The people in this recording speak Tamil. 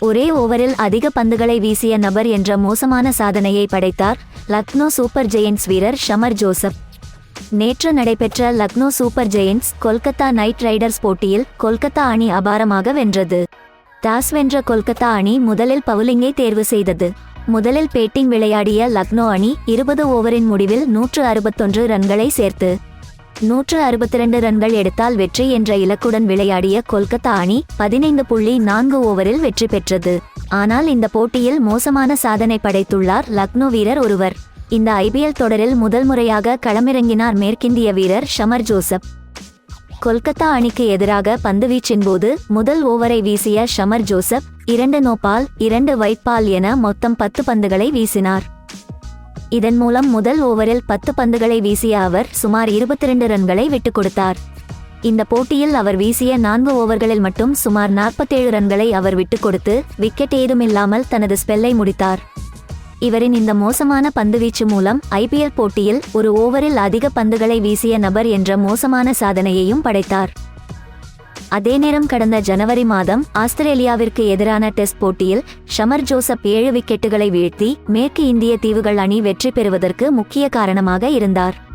ஒரே ஓவரில் அதிக பந்துகளை வீசிய நபர் என்ற மோசமான சாதனையை படைத்தார் லக்னோ சூப்பர் ஜெயின்ஸ் வீரர் ஷமர் ஜோசப். நேற்று நடைபெற்ற Lucknow Super Giants Kolkata Knight Riders போட்டியில் கொல்கத்தா அணி அபாரமாக வென்றது. டாஸ் வென்ற கொல்கத்தா அணி முதலில் பவுலிங்கை தேர்வு செய்தது. முதலில் பேட்டிங் விளையாடிய லக்னோ அணி இருபது ஓவரின் முடிவில் நூற்று அறுபத்தொன்று ரன்களை சேர்த்து நூற்று அறுபத்தி ரெண்டு ரன்கள் எடுத்தால் வெற்றி என்ற இலக்குடன் விளையாடிய கொல்கத்தா அணி பதினைந்து புள்ளி நான்கு ஓவரில் வெற்றி பெற்றது. ஆனால் இந்த போட்டியில் மோசமான சாதனை படைத்துள்ளார் லக்னோ வீரர் ஒருவர். இந்த ஐபிஎல் தொடரில் முதல் முறையாக களமிறங்கினார் மேற்கிந்திய வீரர் ஷமர் ஜோசப். கொல்கத்தா அணிக்கு எதிராக பந்துவீச்சின் போது முதல் ஓவரை வீசிய ஷமர் ஜோசப் இரண்டு நோபால் இரண்டு வைட்பால் பால் என மொத்தம் பத்து பந்துகளை வீசினார். இதன் மூலம் முதல் ஓவரில் பத்து பந்துகளை வீசிய அவர் சுமார் இருபத்தி ரெண்டு ரன்களை விட்டுக் கொடுத்தார். இந்த போட்டியில் அவர் வீசிய நான்கு ஓவர்களில் மட்டும் சுமார் நாற்பத்தேழு ரன்களை அவர் விட்டுக் கொடுத்து விக்கெட் ஏதுமில்லாமல் தனது ஸ்பெல்லை முடித்தார். இவரின் இந்த மோசமான பந்துவீச்சு மூலம் ஐபிஎல் போட்டியில் ஒரு ஓவரில் அதிக பந்துகளை வீசிய நபர் என்ற மோசமான சாதனையையும் படைத்தார். அதே நேரம் கடந்த ஜனவரி மாதம் ஆஸ்திரேலியாவிற்கு எதிரான டெஸ்ட் போட்டியில் ஷமர் ஜோசப் ஏழு விக்கெட்டுகளை வீழ்த்தி மேற்கு இந்திய தீவுகள் அணி வெற்றி பெறுவதற்கு முக்கிய காரணமாக இருந்தார்.